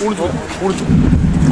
오른쪽. 오른쪽.